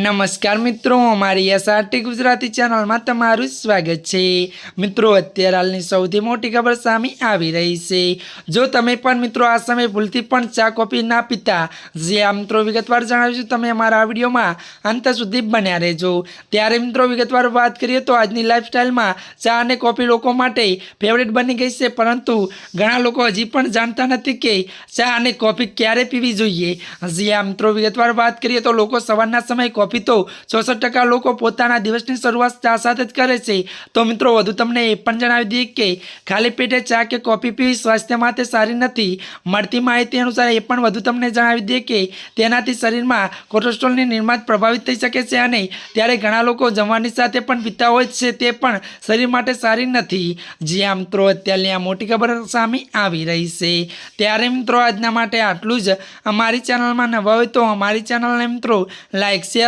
નમસ્કાર મિત્રો, અમારી એસઆરટી ગુજરાતી ચેનલમાં તમારું સ્વાગત છે. મિત્રો, અત્યારે હાલની સૌથી મોટી ખબર સામે આવી રહી છે. જો તમે પણ મિત્રો આ સમયે ભૂલથી પણ ચા કોફી ના પીતા, જે આ મિત્રો વિગતવાર જણાવીશું તમે અમારા વિડીયોમાં અંત સુધી બન્યા રહેજો. ત્યારે મિત્રો વિગતવાર વાત કરીએ તો આજની લાઈફસ્ટાઈલમાં ચા અને કોફી લોકો માટે ફેવરેટ બની ગઈ છે. પરંતુ ઘણા લોકો હજી પણ જાણતા નથી કે ચા અને કોફી ક્યારે પીવી જોઈએ. જે આ મિત્રો વિગતવાર વાત કરીએ તો લોકો સવારના સમયે કોફી તો ચોસઠ ટકા લોકો પોતાના દિવસની શરૂઆત ચા સાથે જ કરે છે. તો મિત્રો, વધુ તમને એ પણ જણાવી દઈએ કે ખાલી પેટે ચા કે કોફી પીવી સ્વાસ્થ્ય માટે સારી નથી. મળતી માહિતી અનુસાર એ પણ વધુ તમને જણાવી દઈએ કે તેનાથી શરીરમાં કોલેસ્ટ્રોલની નિર્માણ પ્રભાવિત થઈ શકે છે અને ત્યારે ઘણા લોકો જમવાની સાથે પણ પીતા હોય છે તે પણ શરીર માટે સારી નથી. જે આ મિત્રો, અત્યારની આ મોટી ખબર સામે આવી રહી છે. ત્યારે મિત્રો, આજના માટે આટલું જ. અમારી ચેનલમાં નવા હોય તો અમારી ચેનલને મિત્રો, લાઈક